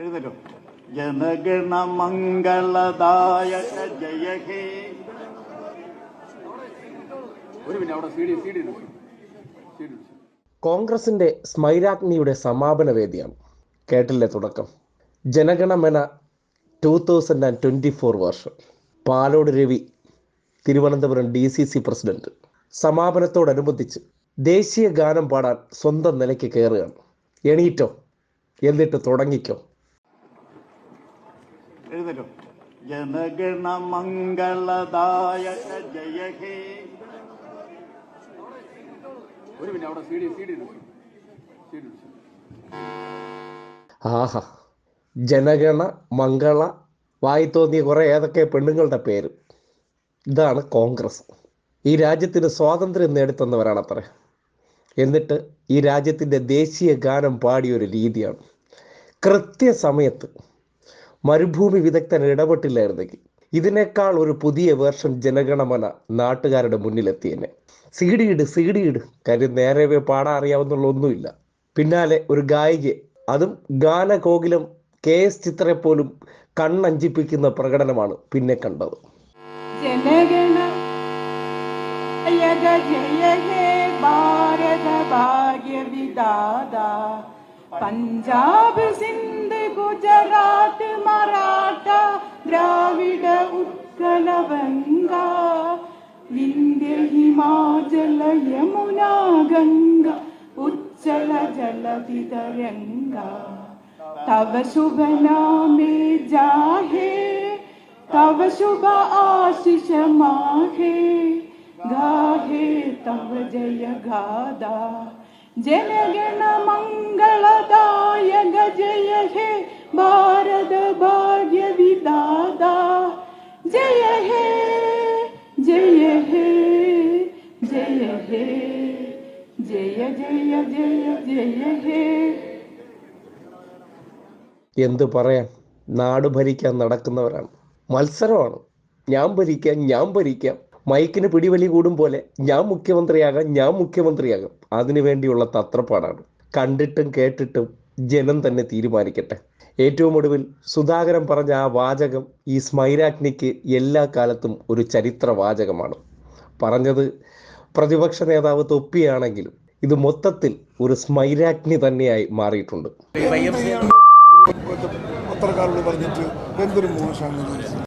എഴുന്നേറ്റോ. ജനഗണ മംഗളദായക ജയ ഹേ. ഒരു പിന്നെ അവിടെ സീഡി സീഡി സി ഡി കോൺഗ്രസിന്റെ സ്മൈരാഗ്നിയുടെ സമാപന വേദിയാണ് കേട്ടില്ലേ തുടക്കം. Janaganamana two thousand and twenty four വർഷം. Palode Ravi Thiruvananthapuram D C C president. സമാപനത്തോടനുബന്ധിച്ച് ദേശീയ ഗാനം പാടാൻ സ്വന്തം നിലയ്ക്ക് കയറുകയാണ്. എണീറ്റോ എന്നിട്ട് തുടങ്ങിക്കോ. എഴുന്നേറ്റോ. ജനഗണ മംഗളദായക ജയ ഹേ. ഒരു മിനിറ്റ് അവിടെ C D C D C D ആഹാ. ജനഗണ മംഗള വായി തോന്നിയ കുറെ ഏതൊക്കെ പെണ്ണുങ്ങളുടെ പേര്? ഇതാണ് കോൺഗ്രസ്. ഈ രാജ്യത്തിന് സ്വാതന്ത്ര്യം നേടിത്തന്നവരാണ് അത്ര എന്നിട്ട് ഈ രാജ്യത്തിന്റെ ദേശീയ ഗാനം പാടിയ ഒരു രീതിയാണ്. കൃത്യസമയത്ത് മരുഭൂമി വിദഗ്ധൻ ഇടപെട്ടില്ലായിരുന്നെങ്കിൽ. ഇതിനേക്കാൾ ഒരു പുതിയ വേർഷൻ ജനഗണമന നാട്ടുകാരുടെ മുന്നിലെത്തിയെന്നെ സീഡിയിട് സീഡിയിട്. കാര്യം നേരെ പാടാൻ അറിയാവുന്നുള്ള ഒന്നുമില്ല. പിന്നാലെ ഒരു ഗായിക അതും ഗാനകോകിലം കെ എസ് ചിത്രയെ പോലും കണ്ണഞ്ചിപ്പിക്കുന്ന പ്രകടനമാണ് പിന്നെ കണ്ടത്. ജനഗണ ജയ പഞ്ചാബ് സിന്ധ് गुजरात मराठा द्राविड उत्कल गंगा, विंध्य हिमाचल यमुना गंगा उच्चल जलधि तरंगा तव शुभ नामे जाहे, तव शुभ आशीष माहे। गाहे तव जय गादा जनगण मंगलदायक जय हे। ജയ ജയ ജയ ജയ എന്ത് പറയാം നാട് ഭരിക്കാൻ നടക്കുന്നവരാണ്. മത്സരമാണ്. ഞാൻ ഭരിക്കാം ഞാൻ ഭരിക്കാം. മൈക്കിന് പിടിവലി കൂടും പോലെ ഞാൻ മുഖ്യമന്ത്രിയാകാം ഞാൻ മുഖ്യമന്ത്രിയാകാം. അതിനു വേണ്ടിയുള്ള തത്രപ്പാടാണ്. കണ്ടിട്ടും കേട്ടിട്ടും ജനം തന്നെ തീരുമാനിക്കട്ടെ. ഏറ്റവും ഒടുവിൽ സുധാകരൻ പറഞ്ഞ ആ വാചകം ഈ സ്മൈരാഗ്നിക്ക് എല്ലാ കാലത്തും ഒരു ചരിത്ര വാചകമാണ് പറഞ്ഞത് പ്രതിപക്ഷ നേതാവ് തൊപ്പിയാണെങ്കിലും ഇത് മൊത്തത്തിൽ ഒരു സ്മൈരാഗ്നി തന്നെയായി മാറിയിട്ടുണ്ട്. പത്രക്കാരോട് പറഞ്ഞിട്ട് എന്തൊരു മോശമാണ്